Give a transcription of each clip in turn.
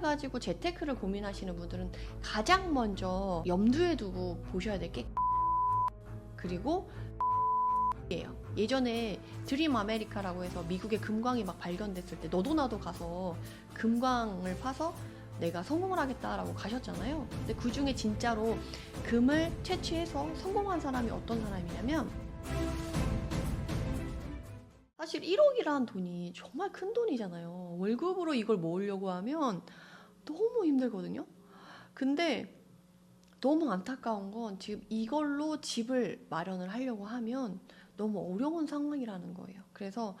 1억을 가지고 재테크를 고민하시는 분들은 가장 먼저 염두에 두고 보셔야 될 게 그리고 예요. 예전에 드림 아메리카라고 해서 미국의 금광이 막 발견됐을 때 너도 나도 가서 금광을 파서 내가 성공을 하겠다라고 가셨잖아요. 근데 그 중에 진짜로 금을 채취해서 성공한 사람이 어떤 사람이냐면 사실 1억이라는 돈이 정말 큰 돈이잖아요. 월급으로 이걸 모으려고 하면 너무 힘들거든요. 근데 너무 안타까운 건 지금 이걸로 집을 마련을 하려고 하면 너무 어려운 상황이라는 거예요. 그래서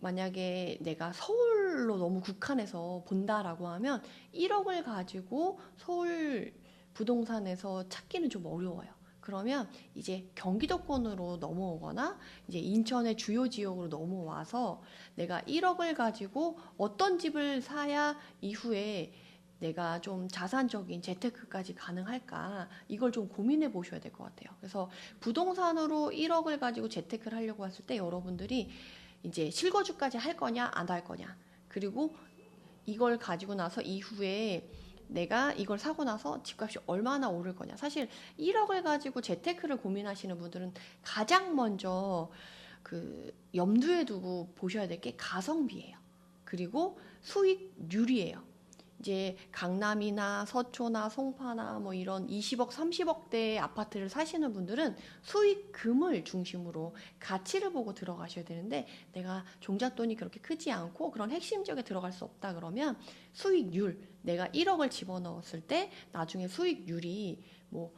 만약에 내가 서울로 너무 국한해서 본다라고 하면 1억을 가지고 서울 부동산에서 찾기는 좀 어려워요. 그러면 이제 경기도권으로 넘어오거나 이제 인천의 주요 지역으로 넘어와서 내가 1억을 가지고 어떤 집을 사야 이후에 내가 좀 자산적인 재테크까지 가능할까 이걸 좀 고민해 보셔야 될 것 같아요. 그래서 부동산으로 1억을 가지고 재테크를 하려고 했을 때 여러분들이 이제 실거주까지 할 거냐 안 할 거냐 그리고 이걸 가지고 나서 이후에 내가 이걸 사고 나서 집값이 얼마나 오를 거냐. 사실 1억을 가지고 재테크를 고민하시는 분들은 가장 먼저 그 염두에 두고 보셔야 될 게 가성비예요. 그리고 수익률이에요. 이제 강남이나 서초나 송파나 뭐 이런 20억, 30억대의 아파트를 사시는 분들은 수익금을 중심으로 가치를 보고 들어가셔야 되는데 내가 종잣돈이 그렇게 크지 않고 그런 핵심 지역에 들어갈 수 없다 그러면 수익률 내가 1억을 집어넣었을 때 나중에 수익률이 뭐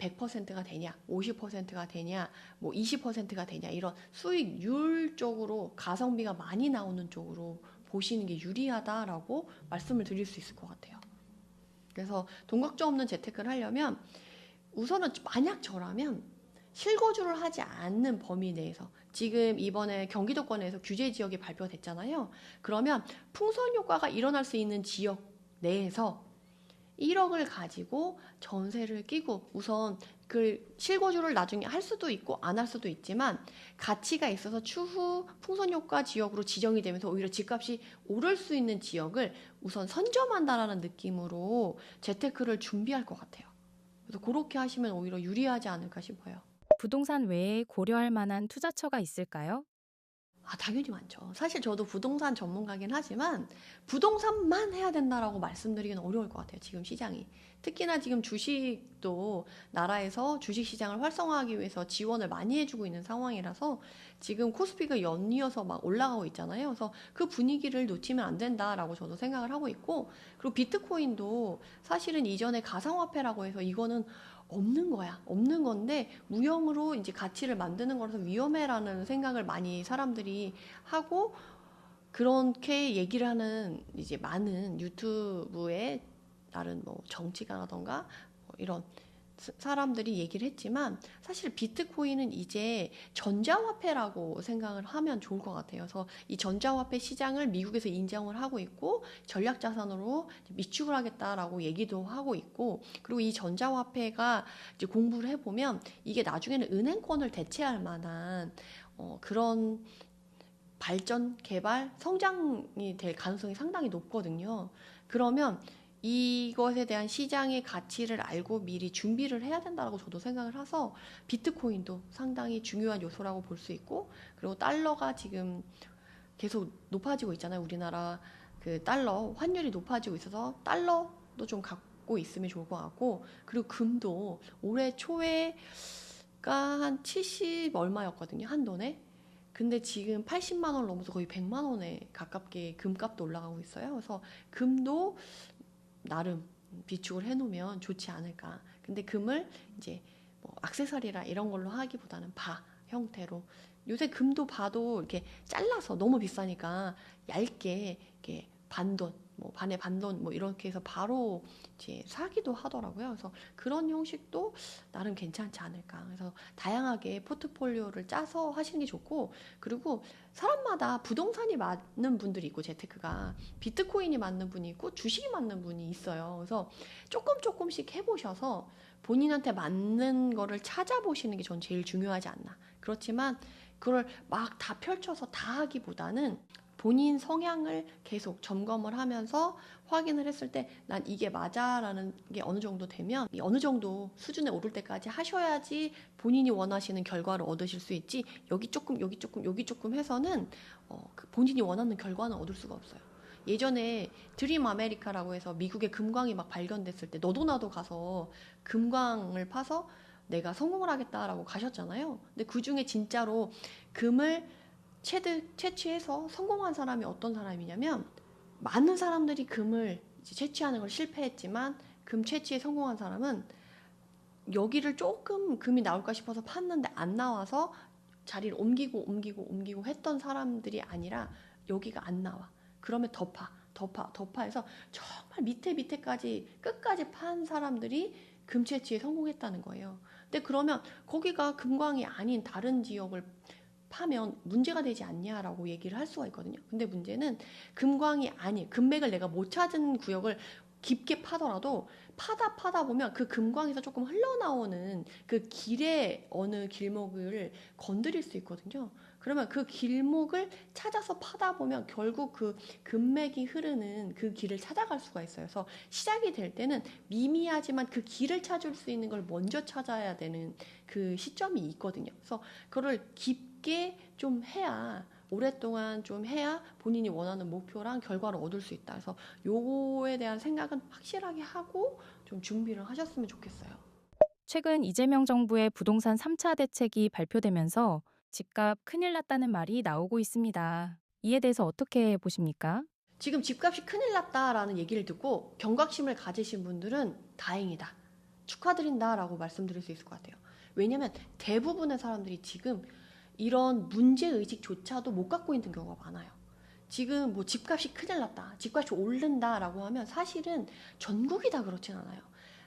100%가 되냐, 50%가 되냐, 뭐 20%가 되냐 이런 수익률 쪽으로 가성비가 많이 나오는 쪽으로 보시는 게 유리하다라고 말씀을 드릴 수 있을 것 같아요. 그래서 돈 걱정 없는 재테크를 하려면 우선은 만약 저라면 실거주를 하지 않는 범위 내에서 지금 이번에 경기도권에서 규제 지역이 발표됐잖아요. 그러면 풍선 효과가 일어날 수 있는 지역 내에서 1억을 가지고 전세를 끼고 우선 그 실거주를 나중에 할 수도 있고 안 할 수도 있지만 가치가 있어서 추후 풍선 효과 지역으로 지정이 되면서 오히려 집값이 오를 수 있는 지역을 우선 선점한다라는 느낌으로 재테크를 준비할 것 같아요. 그래서 그렇게 하시면 오히려 유리하지 않을까 싶어요. 부동산 외에 고려할 만한 투자처가 있을까요? 아, 당연히 많죠. 사실 저도 부동산 전문가긴 하지만 부동산만 해야 된다라고 말씀드리기는 어려울 것 같아요. 지금 시장이. 특히나 지금 주식도 나라에서 주식 시장을 활성화하기 위해서 지원을 많이 해주고 있는 상황이라서 지금 코스피가 연이어서 막 올라가고 있잖아요. 그래서 그 분위기를 놓치면 안 된다라고 저도 생각을 하고 있고 그리고 비트코인도 사실은 이전에 가상화폐라고 해서 이거는 없는 거야. 없는 건데 무형으로 이제 가치를 만드는 거라서 위험해라는 생각을 많이 사람들이 하고 그렇게 얘기를 하는 이제 많은 유튜브에 다른 뭐 정치가라던가 뭐 이런 사- 사람들이 얘기를 했지만 사실 비트코인은 이제 전자화폐라고 생각을 하면 좋을 것 같아요. 그래서 이 전자화폐 시장을 미국에서 인정을 하고 있고 전략자산으로 미축을 하겠다라고 얘기도 하고 있고 그리고 이 전자화폐가 이제 공부를 해보면 이게 나중에는 은행권을 대체할 만한 어, 그런 발전, 개발, 성장이 될 가능성이 상당히 높거든요. 그러면 이것에 대한 시장의 가치를 알고 미리 준비를 해야 된다고 저도 생각을 해서 비트코인도 상당히 중요한 요소라고 볼 수 있고 그리고 달러가 지금 계속 높아지고 있잖아요. 우리나라 그 달러 환율이 높아지고 있어서 달러도 좀 갖고 있으면 좋을 것 같고 그리고 금도 올해 초에가 한 70 얼마였거든요. 한 돈에. 근데 지금 80만 원 넘어서 거의 100만 원에 가깝게 금값도 올라가고 있어요. 그래서 금도 나름 비축을 해놓으면 좋지 않을까. 근데 금을 이제 뭐 액세서리라 이런 걸로 하기보다는 바 형태로 요새 금도 봐도 이렇게 잘라서 너무 비싸니까 얇게 이렇게 반돈 뭐 반에 반돈 뭐 이렇게 해서 바로 이제 사기도 하더라고요. 그래서 그런 형식도 나름 괜찮지 않을까. 그래서 다양하게 포트폴리오를 짜서 하시는 게 좋고 그리고 사람마다 부동산이 맞는 분들이 있고 재테크가 비트코인이 맞는 분이 있고 주식이 맞는 분이 있어요. 그래서 조금 조금씩 해보셔서 본인한테 맞는 거를 찾아보시는 게 전 제일 중요하지 않나. 그렇지만 그걸 막 다 펼쳐서 다 하기보다는 본인 성향을 계속 점검을 하면서 확인을 했을 때 난 이게 맞아라는 게 어느 정도 되면 이 어느 정도 수준에 오를 때까지 하셔야지 본인이 원하시는 결과를 얻으실 수 있지 여기 조금 여기 조금 여기 조금 해서는 어, 그 본인이 원하는 결과는 얻을 수가 없어요. 예전에 드림 아메리카라고 해서 미국의 금광이 막 발견됐을 때 너도 나도 가서 금광을 파서 내가 성공을 하겠다라고 가셨잖아요. 근데 그 중에 진짜로 금을 채드, 채취해서 성공한 사람이 어떤 사람이냐면 많은 사람들이 금을 채취하는 걸 실패했지만 금 채취에 성공한 사람은 여기를 조금 금이 나올까 싶어서 팠는데 안 나와서 자리를 옮기고 옮기고 옮기고 했던 사람들이 아니라 여기가 안 나와. 그러면 더 파, 더 파, 더 파해서 정말 밑에 밑에까지 끝까지 판 사람들이 금 채취에 성공했다는 거예요. 근데 그러면 거기가 금광이 아닌 다른 지역을 파면 문제가 되지 않냐라고 얘기를 할 수가 있거든요. 근데 문제는 금광이 아닌 금맥을 내가 못 찾은 구역을 깊게 파더라도 파다 파다 보면 그 금광에서 조금 흘러나오는 그 길의 어느 길목을 건드릴 수 있거든요. 그러면 그 길목을 찾아서 파다 보면 결국 그 금맥이 흐르는 그 길을 찾아갈 수가 있어요. 그래서 시작이 될 때는 미미하지만 그 길을 찾을 수 있는 걸 먼저 찾아야 되는 그 시점이 있거든요. 그래서 그거를 깊게 좀 해야 오랫동안 좀 해야 본인이 원하는 목표랑 결과를 얻을 수 있다. 그래서 요거에 대한 생각은 확실하게 하고 좀 준비를 하셨으면 좋겠어요. 최근 이재명 정부의 부동산 3차 대책이 발표되면서 집값 큰일 났다는 말이 나오고 있습니다. 이에 대해서 어떻게 보십니까? 지금 집값이 큰일 났다라는 얘기를 듣고 경각심을 가지신 분들은 다행이다. 축하드린다라고 말씀드릴 수 있을 것 같아요. 왜냐면 대부분의 사람들이 지금 이런 문제의식조차도 못 갖고 있는 경우가 많아요. 지금 뭐 집값이 큰일 났다, 집값이 오른다라고 하면 사실은 전국이 다 그렇진 않아요.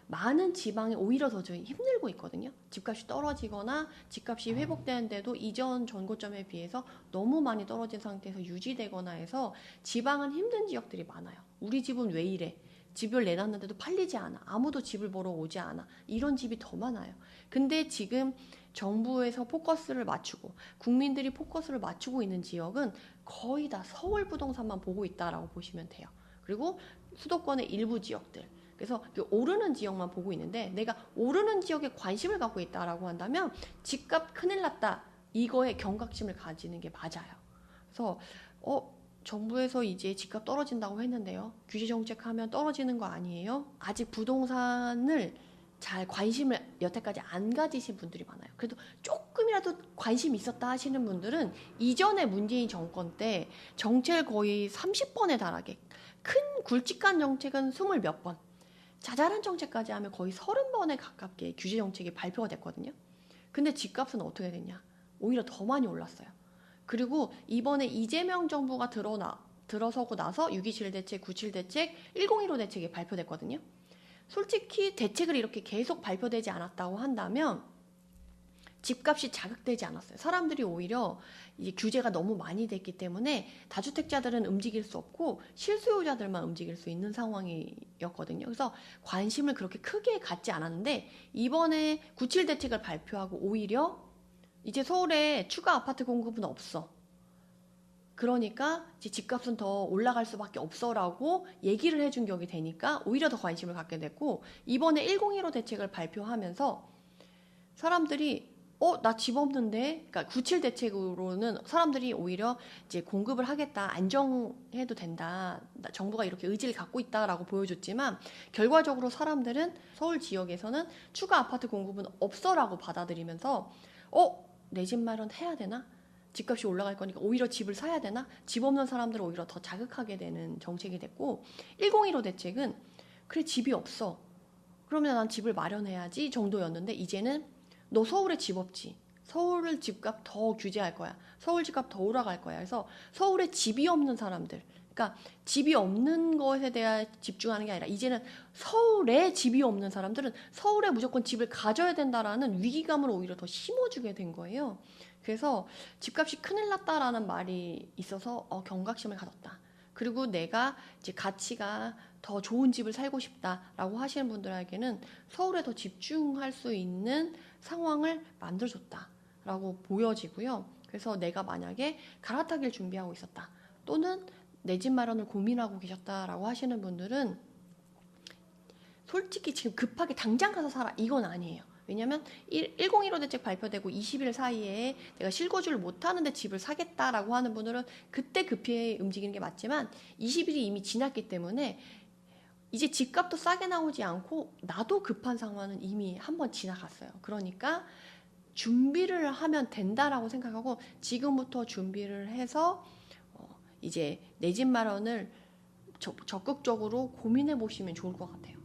많은 지방이 오히려 더좀 힘들고 있거든요. 집값이 떨어지거나 집값이 회복되는데도 이전 전고점에 비해서 너무 많이 떨어진 상태에서 유지되거나 해서 지방은 힘든 지역들이 많아요. 우리 집은 왜 이래? 집을 내놨는데도 팔리지 않아. 아무도 집을 보러 오지 않아. 이런 집이 더 많아요. 근데 지금 정부에서 포커스를 맞추고 국민들이 포커스를 맞추고 있는 지역은 거의 다 서울 부동산만 보고 있다라고 보시면 돼요. 그리고 수도권의 일부 지역들. 그래서 그 오르는 지역만 보고 있는데 내가 오르는 지역에 관심을 갖고 있다라고 한다면 집값 큰일 났다. 이거에 경각심을 가지는 게 맞아요. 그래서 어 정부에서 이제 집값 떨어진다고 했는데요. 규제 정책하면 떨어지는 거 아니에요? 아직 부동산을 잘 관심을 여태까지 안 가지신 분들이 많아요. 그래도 조금이라도 관심 있었다 하시는 분들은 이전에 문재인 정권 때 정책을 거의 30번에 달하게 큰 굵직한 정책은 20몇 번, 자잘한 정책까지 하면 거의 30번에 가깝게 규제 정책이 발표가 됐거든요. 근데 집값은 어떻게 됐냐? 오히려 더 많이 올랐어요. 그리고 이번에 이재명 정부가 들어나, 들어서고 나서 6.27 대책, 97 대책, 101호 대책이 발표됐거든요. 솔직히 대책을 이렇게 계속 발표되지 않았다고 한다면 집값이 자극되지 않았어요. 사람들이 오히려 이제 규제가 너무 많이 됐기 때문에 다주택자들은 움직일 수 없고 실수요자들만 움직일 수 있는 상황이었거든요. 그래서 관심을 그렇게 크게 갖지 않았는데 이번에 97 대책을 발표하고 오히려 이제 서울에 추가 아파트 공급은 없어. 그러니까 이제 집값은 더 올라갈 수밖에 없어라고 얘기를 해준 격이 되니까 오히려 더 관심을 갖게 됐고 이번에 1015 대책을 발표하면서 사람들이 어, 나 집 없는데? 그러니까 97 대책으로는 사람들이 오히려 이제 공급을 하겠다, 안정해도 된다, 나- 정부가 이렇게 의지를 갖고 있다라고 보여줬지만 결과적으로 사람들은 서울 지역에서는 추가 아파트 공급은 없어라고 받아들이면서 어, 내 집 마련 해야 되나? 집값이 올라갈 거니까 오히려 집을 사야 되나? 집 없는 사람들을 오히려 더 자극하게 되는 정책이 됐고 1015 대책은 그래 집이 없어. 그러면 난 집을 마련해야지 정도였는데 이제는 너 서울에 집 없지. 서울 집값 더 규제할 거야. 서울 집값 더 올라갈 거야. 그래서 서울에 집이 없는 사람들. 그러니까 집이 없는 것에 대해 집중하는 게 아니라 이제는 서울에 집이 없는 사람들은 서울에 무조건 집을 가져야 된다라는 위기감을 오히려 더 심어주게 된 거예요. 그래서 집값이 큰일 났다라는 말이 있어서 어, 경각심을 가졌다. 그리고 내가 이제 가치가 더 좋은 집을 살고 싶다라고 하시는 분들에게는 서울에 더 집중할 수 있는 상황을 만들어줬다 라고 보여지고요. 그래서 내가 만약에 갈아타기를 준비하고 있었다. 또는 내 집 마련을 고민하고 계셨다라고 하시는 분들은 솔직히 지금 급하게 당장 가서 살아 이건 아니에요. 왜냐면 1015 대책 발표되고 20일 사이에 내가 실거주를 못 하는데 집을 사겠다라고 하는 분들은 그때 급히 움직이는 게 맞지만 20일이 이미 지났기 때문에 이제 집값도 싸게 나오지 않고 나도 급한 상황은 이미 한번 지나갔어요. 그러니까 준비를 하면 된다라고 생각하고 지금부터 준비를 해서 어, 이제 내 집 마련을 적- 적극적으로 고민해 보시면 좋을 것 같아요.